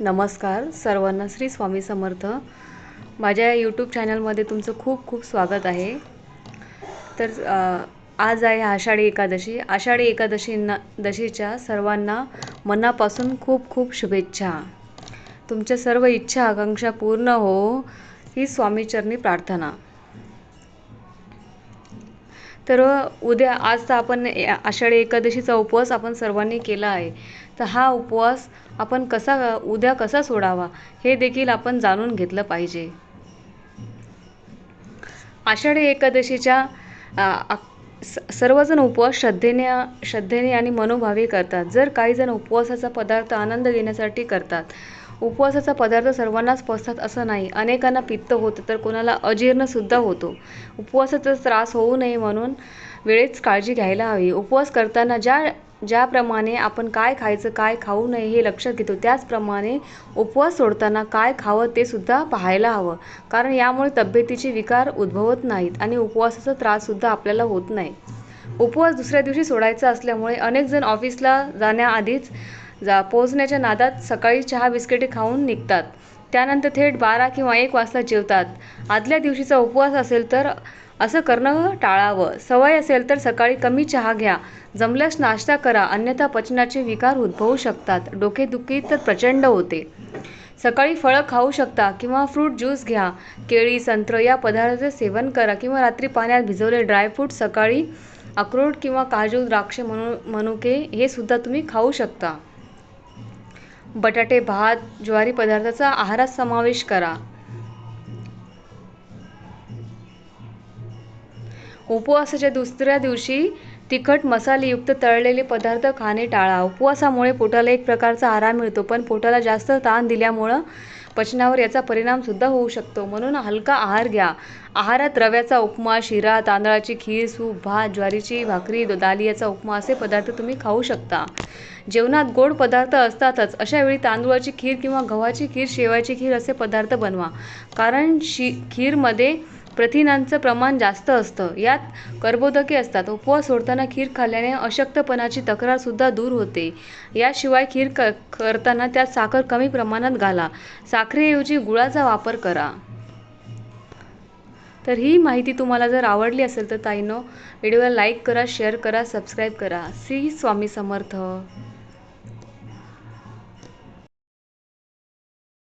नमस्कार सर्वांना श्री स्वामी समर्थ. माझ्या यूट्यूब चॅनलमध्ये तुमचं खूप खूप स्वागत आहे. तर आज आहे आषाढी एकादशी. आषाढी एकादशींना दशीच्या सर्वांना मनापासून खूप खूप शुभेच्छा. तुमच्या सर्व इच्छा आकांक्षा पूर्ण हो ही स्वामीचरणी प्रार्थना. तर उद्या आज तर आपण आषाढी एकादशीचा उपवास आपण सर्वांनी केला आहे. तर हा उपवास आपण कसा उद्या कसा सोडावा हे देखील आपण जाणून घेतलं पाहिजे. आषाढी एकादशीच्या सर्वजण उपवास श्रद्धेने श्रद्धेने आणि मनोभावे करतात. जर काही जण उपवासाचा पदार्थ आनंद घेण्यासाठी करतात उपवासाचा पदार्थ सर्वांनाच पचतात असं नाही. अनेकांना पित्त होतं तर कोणाला अजीर्णसुद्धा होतो. उपवासाचा त्रास होऊ नये म्हणून वेळेच काळजी घ्यायला हवी. उपवास करताना ज्या ज्याप्रमाणे आपण काय खायचं काय खाऊ नये हे लक्षात घेतो त्याचप्रमाणे उपवास सोडताना काय खावं ते सुद्धा पाहायला हवं. कारण यामुळे तब्येतीचे विकार उद्भवत नाहीत आणि उपवासाचा त्राससुद्धा आपल्याला होत नाही. उपवास दुसऱ्या दिवशी सोडायचा असल्यामुळे अनेक जण ऑफिसला जाण्याआधीच जा पोहोचण्याच्या नादात सकाळी चहा बिस्किटे खाऊन निघतात. त्यानंतर थेट बारा किंवा एक वाजता जेवतात. आदल्या दिवशीचा उपवास असेल तर असं करणं टाळावं. सवय असेल तर सकाळी कमी चहा घ्या. जमल्यास नाश्ता करा. अन्यथा पचनाचे विकार उद्भवू शकतात. डोकेदुखी तर प्रचंड होते. सकाळी फळं खाऊ शकता किंवा फ्रूट ज्यूस घ्या. केळी संत्र या पदार्थाचे सेवन करा किंवा रात्री पाण्यात भिजवले ड्रायफ्रूट सकाळी अक्रोड किंवा काजू द्राक्ष मनु मनुके हे सुद्धा तुम्ही खाऊ शकता. बटाटे भात ज्वारी पदार्थाचा आहारात समावेश करा. उपवासाच्या दुसऱ्या दिवशी तिखट मसालेयुक्त तळलेले पदार्थ खाणे टाळा. उपवासामुळे पोटाला एक प्रकारचा आराम मिळतो पण पोटाला जास्त ताण दिल्यामुळं पचनावर याचा परिणामसुद्धा होऊ शकतो. म्हणून हलका आहार घ्या. आहारात रव्याचा उपमा शिरा तांदळाची खीर सूप भात ज्वारीची भाकरी दालियाचा उपमा असे पदार्थ तुम्ही खाऊ शकता. जेवणात गोड पदार्थ असतातच. अशा वेळी तांदूळाची खीर किंवा गव्हाची खीर शेवायची खीर असे पदार्थ बनवा. कारण शी खीरमध्ये प्रथिनांचं प्रमाण जास्त असतं. यात कर्बोदके असतात. उपवास सोडताना खीर खाल्ल्याने अशक्तपणाची तक्रारसुद्धा दूर होते. याशिवाय खीर क करताना त्यात साखर कमी प्रमाणात घाला. साखरेऐवजी गुळाचा वापर करा. तर ही माहिती तुम्हाला जर आवडली असेल तर ताईनो व्हिडिओला लाईक करा शेअर करा सबस्क्राईब करा. श्री स्वामी समर्थ.